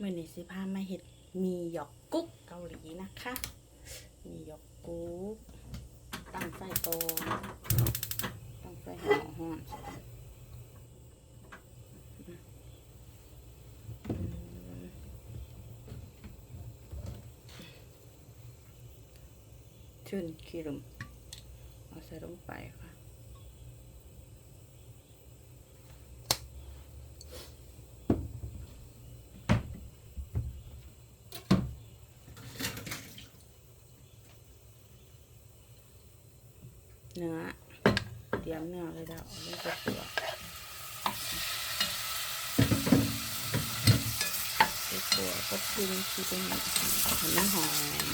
มื่อนี้สิพามาเห็ดมีหยอกกุ๊กเกาหลีนะคะ มีหยอกกุ๊กตั้งไฟโตตั้งไฟห่อห้อนชื่นขี้รุมเอาใส่ลงไปค่ะ เนื้อเตรียมเนื้อเลยแล้วเอาไม่จะตัวไปตัวก็พิมที่เป็นห็นมันหอม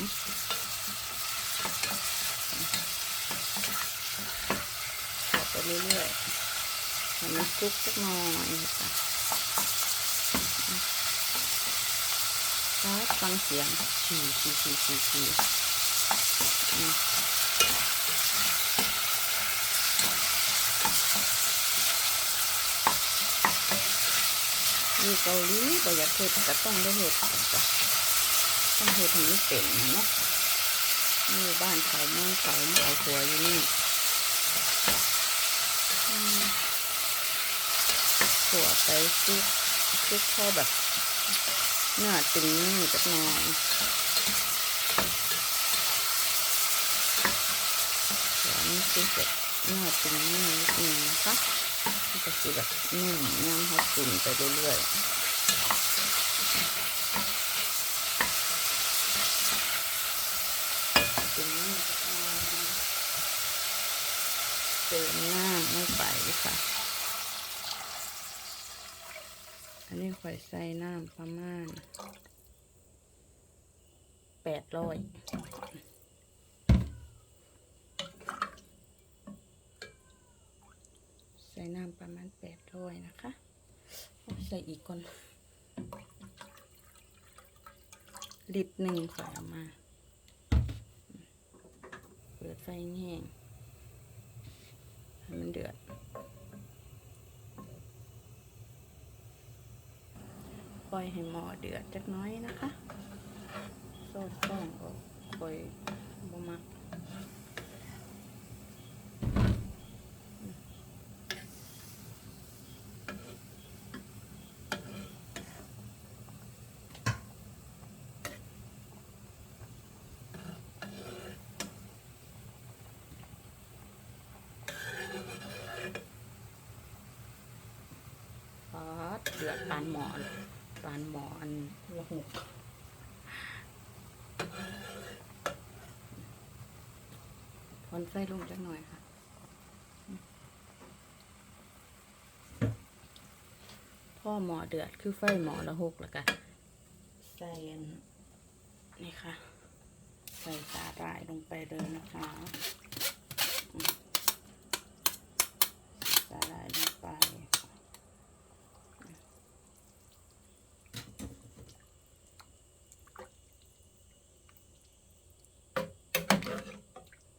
ขอไปเรื่อยๆให้มันคลุกสักหน่อยค่ะฟังเสียงฉี่ฉี่ฉี่ฉี่ฉี่ มอยู่เกาหลีบอยากเฮ็ดก็ต้องได้เฮ็ดจ้ะต้องเฮ็ดให้เป็นเนาะนี่บ้านเขาเมืองเขามาเอาหัวอยู่นี่หัวไปซุกซุกเข้าแบบเนื้อตึงนี่จักหน่อยหัวนี่คือแบบเนื้อตึงนี่นิดนึงนะคะ มันก็คือแบบนุ่มย่ำเขากินไปเรื่อยๆเติมหน้าไม่ไปค่ะ อันนี้ข่อยใส่น้ำประมาณแปดร้อย ใส่ น้ำประมาณแปดถ้วยนะคะใส่อีกก่อนลิตรหนึ่งขอเอามา เปิดไฟแห้งให้มันเดือด ปล่อยให้หม้อเดือดจักน้อยนะคะโซ่ต้องก็คอยบ่มัก พ เดือดปานหมอนปานหมอนละหกพอนไฟลงจักหน่อยค่ะพ่อหมอเดือดคือไฟหมอละหกแล้วกันใส่อันนี่ค่ะ ใส่สาหร่ายลงไปเลยนะคะอืมสาหร่ายลงไป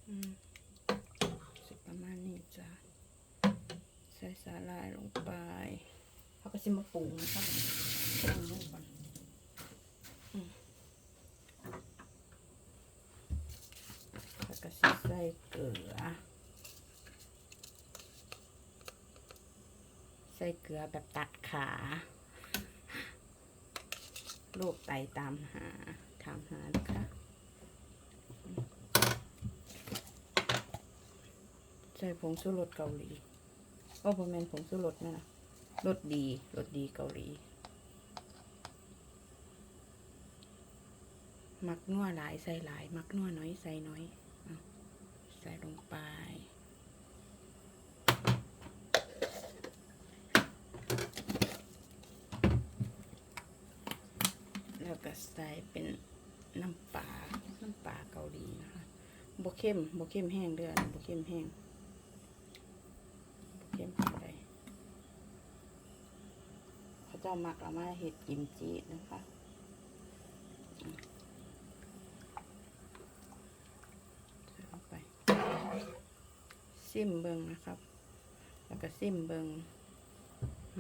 อืมสิประมาณนี้จ้ะใสาหร่ายลงไปเขาก็สิมาปรุงนะครับปรุงลงก่อนอืมแล้วก็ใส่เกลือ ใส่เกลือแบบตัดขาโรคไตตามหา ถามหานะคะใช่ผงชูรสเกาหลี โอ้ผมเป็นผงชูรสนั่นนะรสดีรสดีเกาหลี มักนัวหลายใส่หลาย มักนัวน้อยใส่น้อยอใส่ลงไป แล้วก็ใส่เป็นน้ำปลาน้ำปลาเกาหลีนะคะบเข้มบเข้มแห้งเดือนบเข้มแห้ง เข้มปานใดเขาจ้ามักเอามาเห็ดกิมจินะคะอืมใส่ลงไปซิมเบิงนะครับ แล้วก็ซิมเบิง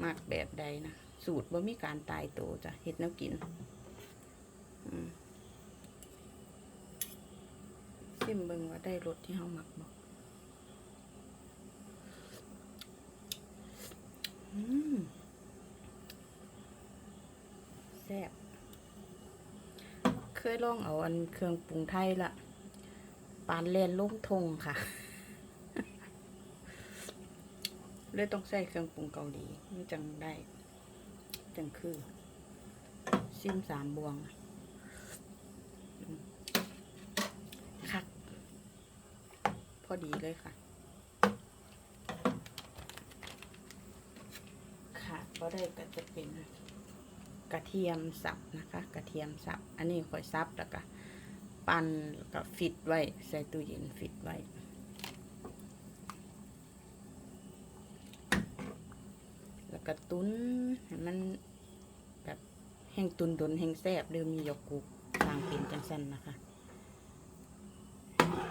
มักแบบใดนะ สูตรว่ามีการตายตัวจ้ะเฮ็ดแนวกินซิมเบิงว่าได้รสที่เฮาหมักบอืมแซ่บเค ยลองเอาอันเครื่องปรุงไทยละปานเลนลงทงค่ะ เลยต้องใส่เครื่องปรุงเกาหลีมันจังได้ จังคือ ซิมสามบวงคัก พอดีเลยค่ะ ขาดก็ได้ก็จะเป็น กระเทียมสับนะคะ กระเทียมสับ อันนี้ค่อยซับแล้วก็ปั่นแล้วก็ฟิตไว้ใส่ตู้เย็นฟิตไว้แล้วก็ตุ้นให้มันแบบแห้งตุนดนแห้งแซบเดิมมีหยกกุกทางเป็นจังสันนะคะ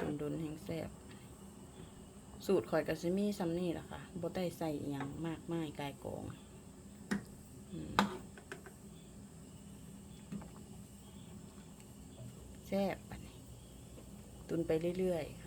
ตุนดนแห้งแซบสูตรข่อยกับซิมี่ซัมนี่แหละค่ะโบ่ได้ใส่อย่างมากมายกายกองอืมแซ่บตุนไปเรื่อยๆ